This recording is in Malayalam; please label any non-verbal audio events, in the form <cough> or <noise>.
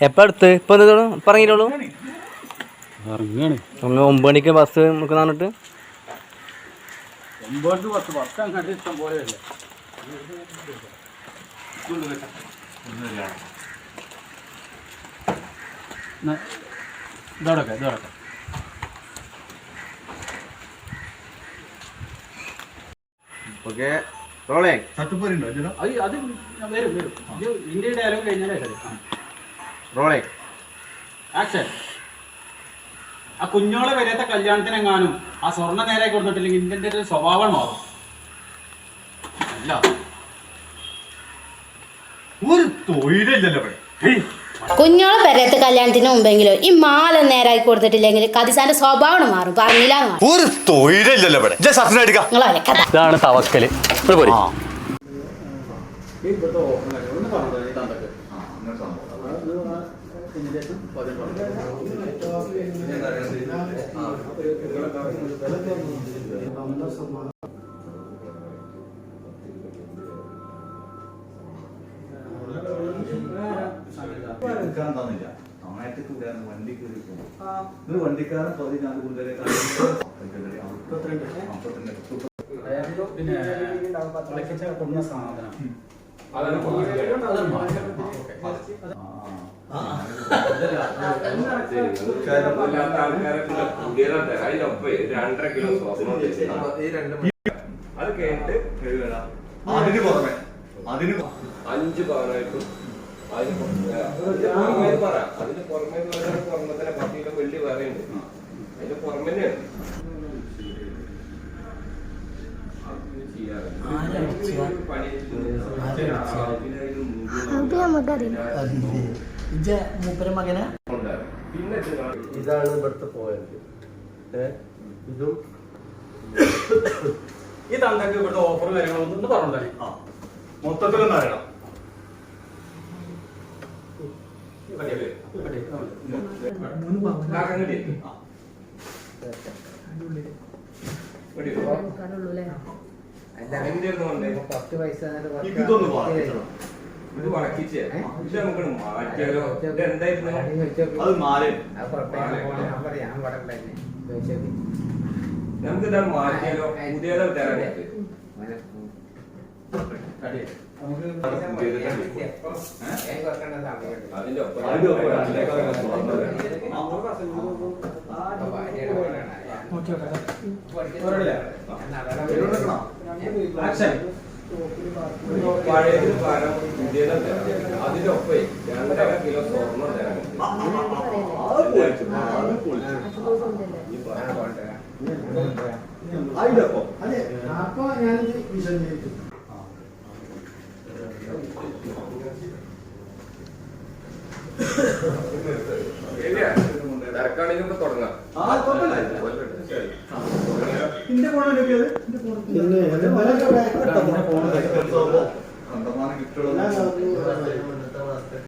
എപ്പോ അടുത്ത്? ഇപ്പൊ എന്തോളൂ ഇറങ്ങാണ്. നമ്മൾ ഒമ്പത് മണിക്ക് ബസ് നമുക്ക് അല്ലേ ഇതോടൊക്കെ ഇതോടൊക്കെ. ഓക്കെ റോളിങ് അത് അത് വരും വരും. ഡയലോഗ് കഴിഞ്ഞാലേ റോളിങ് ആക്ഷൻ. ആ കുഞ്ഞോളെ വരാത്ത കല്യാണത്തിനെങ്ങാനും ആ സ്വർണ നേരെ കൊടുത്തിട്ടില്ലെങ്കിൽ ഇന്ത്യന്റെ ഒരു സ്വഭാവം മാറും. അല്ല. ഒരു തൊഴിലില്ലല്ലോ കുഞ്ഞോളെ പെരയത്ത് കല്യാണത്തിന് മുമ്പെങ്കിലും ഈ മാല നേരായി കൊടുത്തിട്ടില്ലെങ്കിൽ കതിസാന്റെ സ്വഭാവം മാറും. പറഞ്ഞില്ല ഒരു തൊഴിലില്ലല്ലോ ഇവിടെ. ഇതാണ് തവക്കൽ. ഇവിടെ പോര്. ഈ ഇവിടുത്തെ ഓഫറിനൊക്കെ ഒന്ന് പറഞ്ഞത് ഈ തണ്ടൊക്കെ എടുക്കാൻ തന്നില്ല നന്നായിട്ട് കൂടാൻ വണ്ടി കയറി പോകും ഇത് വണ്ടിക്കാരൻ പതിനാല് കൊണ്ടുവരെ പിന്നെ കൊണ്ടുവന്ന സാധനം. രണ്ടര കിലോ അത് കേട്ട് അതിന് പുറമെ. അതിന് അഞ്ച് പവനായിട്ടും അതിന് പുറമേ. പറയാം. അതിന് പുറമേ പുറമെ തന്നെ പത്ത് കിലോ വെള്ളി ഉണ്ട് അതിന് പുറമെ തന്നെയാണ് പിന്നെ ഇതാണ് ഇവിടുത്തെ പോയത് ഇതും <coughs> ഈ തങ്ങൾക്ക് ഇവിടുത്തെ ഓഫർ കാര്യങ്ങളൊന്നും ഒന്ന് പറഞ്ഞു തന്നെ ആ. മൊത്തത്തിലൊന്നും അറിയണം ഇതൊന്ന് വാങ്ങിക്കണം. ഇത് വളക്കിച്ച്. ഇത് നമുക്ക് മാറ്റിയാലോ? ഇത് എന്തായിരുന്നു? അത് മാലയും നമുക്ക് ഇതാണ് മാറ്റിയാലോ? പുതിയത് തരാൻ അതിന്റെ ഒപ്പം. സ്വർണം. ആക്ഷൻ. പഴയതിന് പകരം പുതിയതോ തരാം. അതിന്റെ ഒപ്പം രണ്ടര കിലോ സ്വർണം തരാൻ ഇപ്പൊ തുടങ്ങാം ആ, കുഴപ്പമില്ല. ഇന്റെ ഫോൺ കണ്ടമാനം കിട്ടുള്ളത്